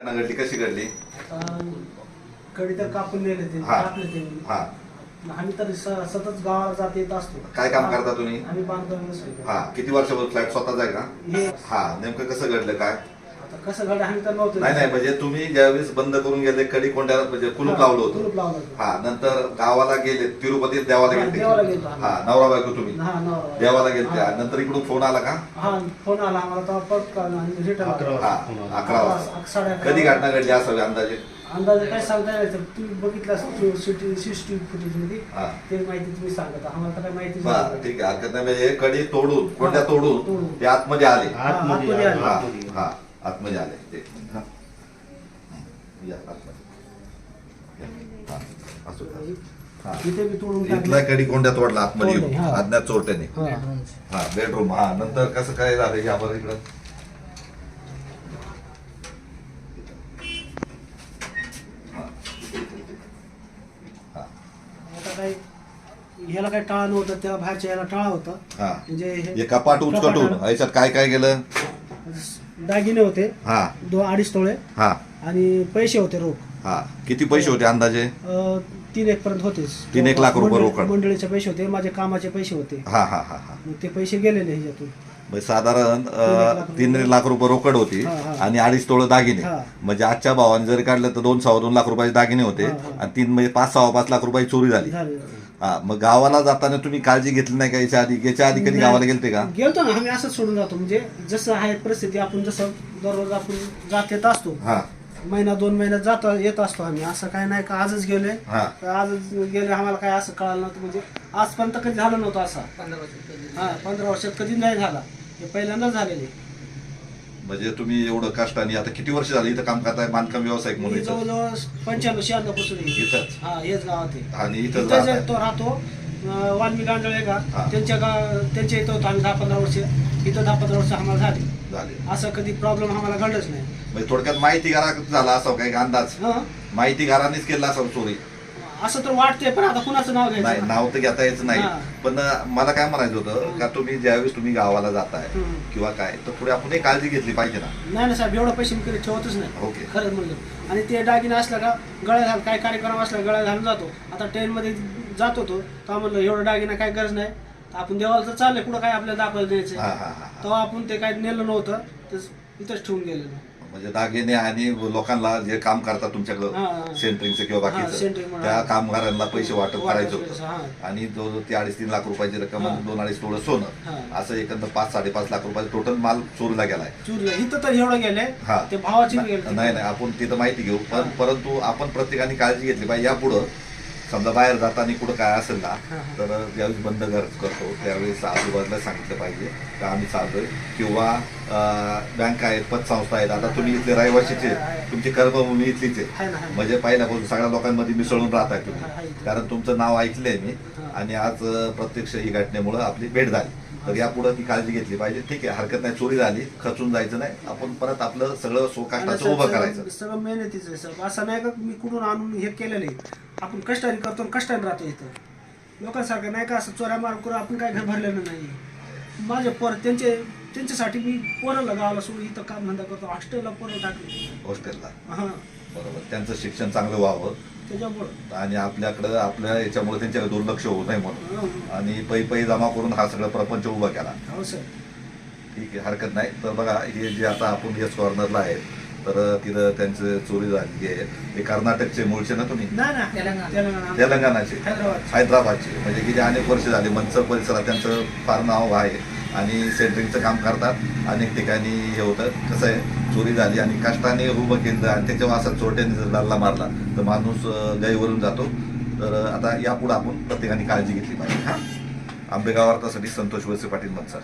घडली कशी घडली कडी तर कापून नेले ते हा. टाकले ते. हा. आम्ही तर स- सतत गावाला जात येत असतो. काय काम करता तुम्ही? आम्ही बांधकाम हा. किती वर्षापासून फ्लॅट स्वतःच आहे का? हे हा. नेमकं कसं घडलं काय? आता कसं घड आम्ही तर नव्हतो नाही नाही म्हणजे तुम्ही ज्यावेळेस बंद करून गेले कडी कोंड्याला म्हणजे कुलूप लावलं कुलूप होतं लावलं होतं. हा नंतर गावाला गेले तिरुपतीत देवाला हा, गेले देवाला गेलतो आम्ही. हा नवरा बायको तुम्ही हा नवरा. देवाला गेले हा. नंतर इकडून फोन आला का हा फोन आला आम्हाला तेव्हा परत कळलं आणि रिटर्न अकरा आला. हा अकरा वाजता साडे अकरा कधी घटना घडली असावी अंदाजे अंदाजे काय सांगता तुम्ही बघितलं सीसीटीव्ही फुटेजमध्ये हा ते माहिती तुम्ही सांगत आम्हाला तर काय माहिती बरं ठीक आहे हरकत नाही म्हणजे कडी तोडून कोणत्या तोडून तोडून. ते आतमध्ये आले आतमध्ये आतमध्ये आले. हा. हा आतमध्ये आले ते हा. या आतमध्ये. हा. असू. हा. इथला कडी कोंड्या तोडला आतमध्ये येऊन, हा. अज्ञात चोरट्याने हा. हा बेडरूम हा नंतर कसं काय झालं या बरं इकडं हा. हा. आता काय ह्याला काय टाळा नव्हतं त्या बाहेरच्या याला टाळा होता हा म्हणजे हे हे कपाट उचकटून कपाट- याच्यात काय काय गेलं दागिने होते. हा. दोन अडीच तोळे. हा. आणि पैसे होते रोख. हा. किती पैसे होते अंदाजे? अं, तीन एक पर्यंत होतेच तीन एक लाख रुपये मंडळी- रोकड. मंडळीचे पैसे होते माझे कामाचे पैसे होते. हा हा हा हा. मग ते पैसे गेलेले ह्याच्यातून. म्हणजे साधारण तीन लाख अं, तीन लाख रुपये रोकड होती हा, हा. आणि अडीच तोळ दागिने. हा. म्हणजे आजच्या भावाने जरी काढलं तर दोन सव्वा दोन लाख रुपयाचे दागिने होते हा, हा. आणि तीन म्हणजे पाच सहा पाच लाख रुपयाची चोरी झाली झाले. हा मग गावाला जाताना तुम्ही काळजी घेतली नाही का? याच्या आधी याच्या आधी कधी. गावाला गेलते का? गेलतो ना आम्ही असंच सोडून जातो. म्हणजे जसं आहे परिस्थिती आपण जसं दररोज आपण जात येत असतो. हा. महिना दोन महिन्यात जात येत असतो आम्ही. असं काय नाही का? आजच गेलोय. हा. तर आजच गेले आम्हाला काय असं कळालं नव्हतं. म्हणजे आजपर्यंत कधी झालं नव्हतं असं. हा पंधरा वर्षात कधी नाही झाला. हे पहिल्यांदाच झालेले म्हणजे तुम्ही एवढं कष्टाने आता किती वर्ष झाली इथं काम करताय? बांधकाम व्यावसायिक म्हणून इथं? जवळजवळ पंच्याण्णव शहाण्णवपासून आहे. इथंच? हा हेच गावात आहे. आणि इथंच इथं राहताय. तो राहतो अं, वाल्मी गांडळे का? हा. त्यांच्या गाव त्यांच्या इथं होतो आम्ही दहा पंधरा वर्ष. इथं दहा पंधरा वर्ष आम्हाला झाले. झाले. असं कधी प्रॉब्लेम आम्हाला घडलंच नाही. म्हणजे थोडक्यात माहिती घरा झाला असा काही अंदाज? हं? माहिती घरानेच केला असा चोरी असं तर वाटतंय पण आता कुणाचं नाव नाही घ्यायचं नाव तर घेता यायचं नाही. हा. पण मला काय म्हणायचं होतं का तुम्ही ज्यावेळेस तुम्ही गावाला जाताय. किंवा काय तर थोडी आपण एक काळजी घेतली पाहिजे ना. नाही ना साहेब एवढं पैसे मी कधी ठेवतच नाही. ओके. खरंच म्हणलं आणि ते दागिने असला का गळ्या घाल काय कार्यक्रम असला गळ्या घालून जातो. आता ट्रेनमध्ये जात होतो तर म्हणलं एवढं दागिना काय गरज नाही. तर आपण देवाला तर चाललंय कुठं काय आपल्याला दाखवायला हा द्यायचं हा हा हा. तेव्हा आपण ते काय नेलं नव्हतं तर इथंच ठेवून गेलेलं. म्हणजे दागिने आणि लोकांना जे काम करतात तुमच्याकडं. सेंटरिंगचं किंवा बाकीचं. त्या कामगारांना पैसे वाटप करायचं. होतं आणि जो ते अडीच तीन लाख रुपयाची रक्कम दोन अडीच थोडं सोनं. असं एकंदर पाच साडेपाच लाख रुपयाचा टोटल माल चोरीला गेलाय इथं तर एवढं गेले हा. नाही नाही आपण तिथं माहिती घेऊ पण. परंतु आपण प्रत्येकाने काळजी घेतली पाहिजे यापुढं समजा बाहेर जाताना कुठं काय असेल ना. तर ज्यावेळेस बंद घर करतो त्यावेळेस आजूबाजूला सांगितलं पाहिजे का आम्ही चालतोय किंवा बँक आहेत पतसंस्था आहेत आता तुम्ही इथले रहिवासीचे तुमची कर्मभूमी इथलीच. आहे. म्हणजे पहिल्यापासून सगळ्या लोकांमध्ये मिसळून राहताय तुम्ही. कारण तुमचं नाव ऐकलंय मी. आणि आज प्रत्यक्ष ही घटनेमुळं आपली भेट झाली. तर यापुढे ती काळजी घेतली पाहिजे. ठीक आहे हरकत नाही चोरी झाली खचून जायचं नाही. आपण परत आपलं सगळं सोकाष्टाचं उभं करायचं. सगळं मेहनतीच असं नाही का मी कुठून आणून हे केलेलं आहे? आपण कष्टाने करतो आणि कष्टाने राहतो इथं. लोकांसारखं नाही का असं चोऱ्या मार करून आपण काय घर भरलेलं नाही. माझे पोर त्यांचे त्यांच्यासाठी मी पोराला गावाला सोडून इथं काम धंदा करतो. हॉस्टेलला पोरं टाकले. हॉस्टेलला? हां. बरोबर. त्यांचं शिक्षण चांगलं व्हावं. त्याच्यामुळं. आणि आपल्याकडं आपल्या याच्यामुळे त्यांच्याकडे दुर्लक्ष होऊ नये म्हणून. हं. आणि पै पै जमा करून हा सगळा प्रपंच उभा केला. हो सर. ठीक आहे. हरकत नाही. तर बघा हे जे आता आपण येस कॉर्नरला आहे तर तिथं त्यांचं चोरी झाली आहे हे कर्नाटकचे मूळचे ना तुम्ही? तेलंगणाचे. हैदराबाद. हैदराबादचे. म्हणजे गेली अनेक वर्ष झाली मनसर परिसरात त्यांचं फार नाव आहे आणि सेंटरिंगचं काम करतात. अनेक ठिकाणी हे होतं. कसं आहे चोरी झाली आणि कष्टाने उभं केलं आणि त्याच्या वासात चोरट्याने जर डल्ला मारला तर माणूस अं, गैवरून जातो. तर आता यापुढे आपण प्रत्येकाने काळजी घेतली पाहिजे. हा. आंबेगाव वार्तासाठी संतोष वळसे पाटील मनसर